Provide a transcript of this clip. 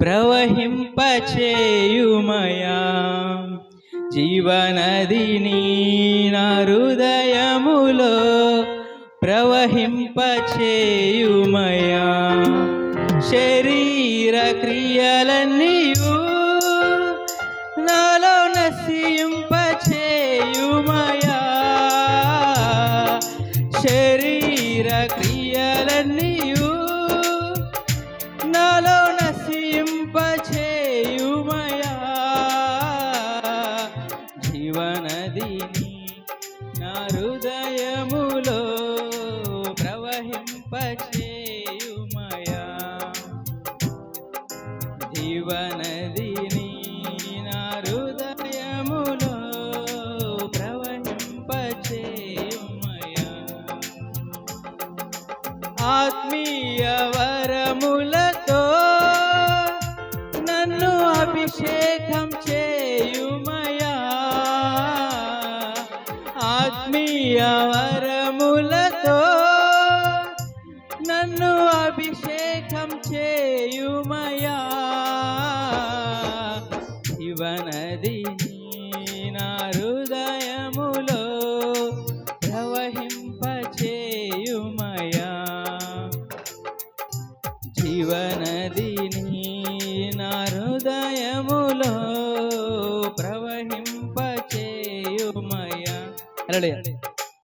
ప్రవహింపచేయుమయా. జీవనదిని నా హృదయములో ప్రవహింపచేయుమయా. శరీర క్రియలన్నీయు నాలో నశింపచేయుమయా. శరీర క్రియలన్నీయు నా హృదయములో ప్రవహింపచేయుమయా. జీవనదిని నా హృదయములో ప్రవహింపచేయుమయా. ఆత్మీయ వరములతో నన్ను అభిషేకం చేయుమయ. మీ అవరములతో నన్ను అభిషేకం చేయుమయా? శివనది నా హృదయములో ప్రవహింపచేయుమయా? జీవనది నా హృదయములో ప్రవహింపచేయుమయా హల్లెలూయా